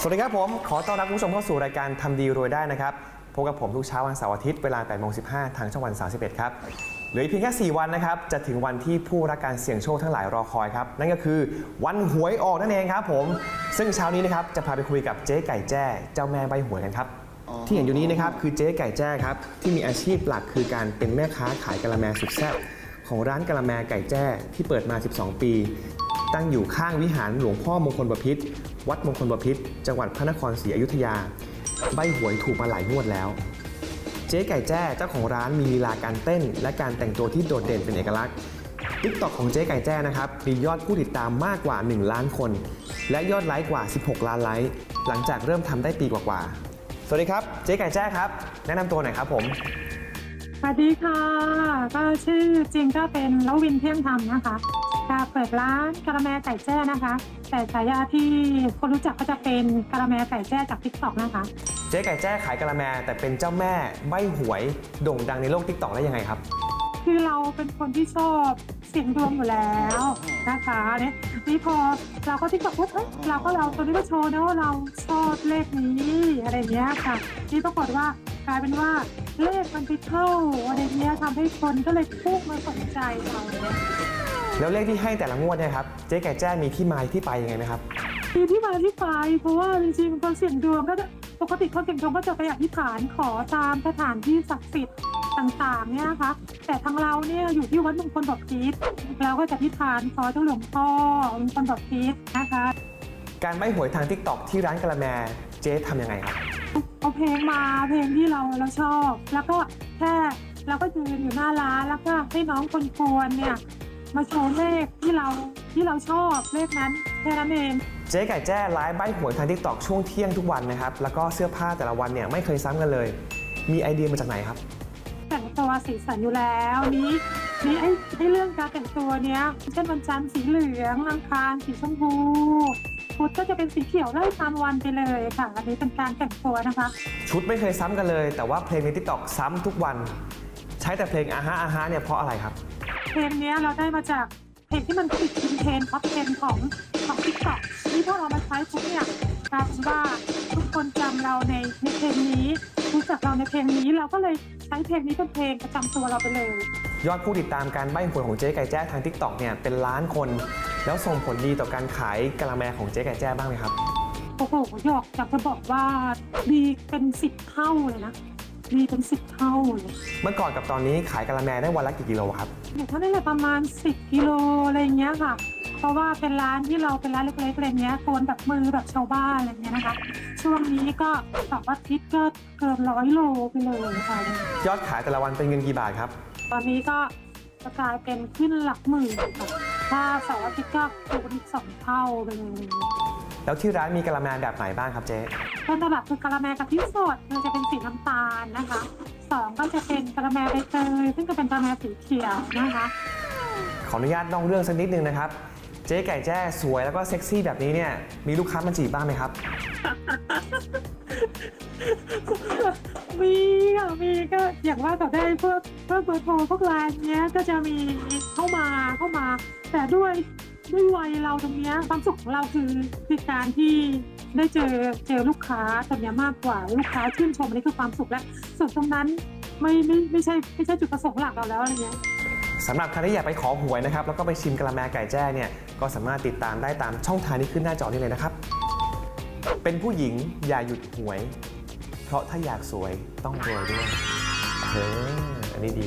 สวัสดีครับผม ขอต้อนรับคุณผู้ชมเข้าสู่รายการทำดีรวยได้นะครับ พบกับผมทุกเช้าวันเสาร์อาทิตย์เวลา8โมง15 ทางช่องวัน 31 ครับ เหลืออีกเพียงแค่ 4 วันนะครับ จะถึงวันที่ผู้รักการเสี่ยงโชคทั้งหลายรอคอยครับ นั่นก็คือวันหวยออกนั่นเองครับผม ซึ่งเช้านี้นะครับจะพาไปคุยกับเจ๊ไก่แจ้ เจ้าแม่ใบหวยกันครับ ที่เห็นอยู่นี้นะครับคือเจ๊ไก่แจ้ครับที่มีอาชีพหลักคือการเป็นแม่ค้าขายกะละแมสุดแซ่บของร้านกะละแมไก่แจ้ที่เปิดมา 12 ปี ตั้งอยู่ข้างวิหารหลวงพ่อมงคลบพิตร วัดมงคลบพิตรจังหวัดพระนครศรีอยุธยา ใบหวยถูกมาหลายงวดแล้ว เจ๊ไก่แจ้เจ้าของร้านมีลีลาการเต้น และการแต่งตัวที่โดดเด่นเป็นเอกลักษณ์ทิกตอกของเจ๊ไก่แจ้นะครับมียอดผู้ติดตามมากกว่า 1 ล้านคน และยอดไลค์กว่า 16 ล้านไลค์หลังจากเริ่มทำได้ปีกว่าๆสวัสดีครับ เจ๊ไก่แจ้ครับ แนะนำตัวหน่อยครับผมสวัสดีค่ะ ก็ชื่อจริงก็เป็นลวินเที่ยงธรรมนะคะ ค่ะเปิดร้านกะละแมไก่แจ้นะคะ แต่ฉายาที่คนรู้จักก็จะเป็นกะละแมไก่แจ้จากทิกตอกนะคะ เจ๊ไก่แจ้ขายกะละแมแต่เป็นเจ้าแม่ใบหวยโด่งดังในโลกทิกตอกได้ยังไงครับ คือเราเป็นคนที่ชอบเสียงดวงอยู่แล้วนะคะเนี่ยนี่พอเราก็ที่บอกว่าเอ้ยเราก็เราตัวนี้ก็โชว์นะว่าเราชอบเลขนี้อะไรเงี้ยค่ะนี่ปรากฏว่ากลายเป็นว่าเลขมันไปเข้าอะไรเงี้ยทำให้คนก็เลยพุ่งมาสนใจเราเนี่ย แล้วเลขที่ให้แต่ละงวดเนี่ยครับเจ๊ไก่แจ้มีที่มาที่ไปยังไงไหมครับ มีที่มาที่ไปเพราะว่าจริงๆคนเสี่ยงดวงก็จะปกติคนเสี่ยงดวงก็จะไปอธิษฐานขอตามสถานที่ศักดิ์สิทธิ์ต่างๆเนี่ยนะคะแต่ทางเราเนี่ยอยู่ที่วัดมงคลบพิตรเราก็จะอธิษฐานขอเจ้าหลวงพ่อมงคลบพิตรนะคะการใบหวยทางทิกตอกที่ร้านกะละแมเจ๊ทำยังไงครับเอาเพลงมาเพลงที่เราเราชอบ แล้วก็แค่เราก็ยืนอยู่หน้าร้านแล้วก็ให้น้องคนกวนเนี่ย มาโชว์เลขที่เราที่เราชอบเลขนั้นแค่นั้นเองเจ๊ไก่แจ้ไลฟ์ใบหวยทางทิกตอกช่วงเที่ยงทุกวันนะครับ แล้วก็เสื้อผ้าแต่ละวันเนี่ยไม่เคยซ้ำกันเลย มีไอเดียมาจากไหนครับ แต่งตัวสีสันอยู่แล้วนี้นี้ไอ้ไอ้เรื่องการแต่งตัวเนี้ยเช่นวันจันทร์สีเหลืองอังคารสีชมพูพุธก็จะเป็นสีเขียวได้ตามวันไปเลยค่ะอันนี้เป็นการแต่งตัวนะคะ ชุดไม่เคยซ้ำกันเลย แต่ว่าเพลงในทิกตอกซ้ำทุกวัน ใช้แต่เพลงอาฮะอาฮะเนี่ยเพราะอะไรครับ เพลงเนี้ยเราได้มาจากเพลงที่มันติดเทรนด์ท็อปเทรนของของทิกตอกนี่พอเรามาใช้ปุ๊บเนี่ยกลายเป็นว่าทุกคนจำเราในในเพลงนี้รู้จักเราในเพลงนี้เราก็เลยใช้เพลงนี้เป็นเพลงประจำตัวเราไปเลย ยอดผู้ติดตามการใบหวยของเจ๊ไก่แจ้ทางทิกตอกเนี่ยเป็นล้านคน แล้วส่งผลดีต่อการขายกะละแมของเจ๊ไก่แจ้บ้างไหมครับ โอ้โหหยอกอยากจะบอกว่าดีเป็นสิบเท่าเลยนะ ดีเป็นสิบเท่าเลยเมื่อก่อนกับตอนนี้ขายกะละแมได้วันละกี่กิโลครับอยู่เท่านั้นแหละประมาณ 10กิโลอะไรอย่างเงี้ยค่ะ เพราะว่าเป็นร้านที่เราเป็นร้านเล็กๆอะไรเงี้ยโกนแบบมือแบบชาวบ้านอะไรเงี้ยนะคะ ช่วงนี้ก็สองอาทิตย์ก็เกินร้อยโลไปเลยค่ะ ยอดขายแต่ละวันเป็นเงินกี่บาทครับ ตอนนี้ก็จะกลายเป็นขึ้นหลักหมื่นค่ะถ้าเสาร์อาทิตย์ก็คูณอีกสองเท่าไปเลยแล้วที่ร้านมีกะละแมแบบไหนบ้างครับเจ๊ต้นตำรับคือกะละแมกะทิสดมันจะเป็นสีน้ำตาล นะคะสองก็จะเป็นกะละแมใบเตยซึ่งจะเป็นกะละแมสีเขียวนะคะขออนุญาตนอกเรื่องสักนิดนึงนะครับ เจ๊ไก่แจ้สวยแล้วก็เซ็กซี่แบบนี้เนี่ยมีลูกค้ามาจีบบ้างไหมครับ มีค่ะมีก็อย่างว่าต่อได้พวกพวกเบอร์โทรพวกไลน์เนี้ยก็จะมีเข้ามาเข้ามา แต่ด้วยด้วยวัยเราตรงเนี้ยความสุขของเราคือคือการที่ ได้เจอเจอลูกค้าตรงเนี้ยมากกว่า ลูกค้าชื่นชมอันนี้คือความสุขและส่วนตรงนั้นไม่ไม่ไม่ใช่ไม่ใช่จุดประสงค์หลักเราแล้วอะไรเงี้ยสำหรับใครที่อยากไปขอหวยนะครับแล้วก็ไปชิมกะละแมไก่แจ้เนี่ยก็สามารถติดตามได้ตามช่องทางที่ขึ้นหน้าจอนี้เลยนะครับ เป็นผู้หญิงอย่าหยุดหวย เพราะถ้าอยากสวยต้องรวยด้วยเอออันนี้ดี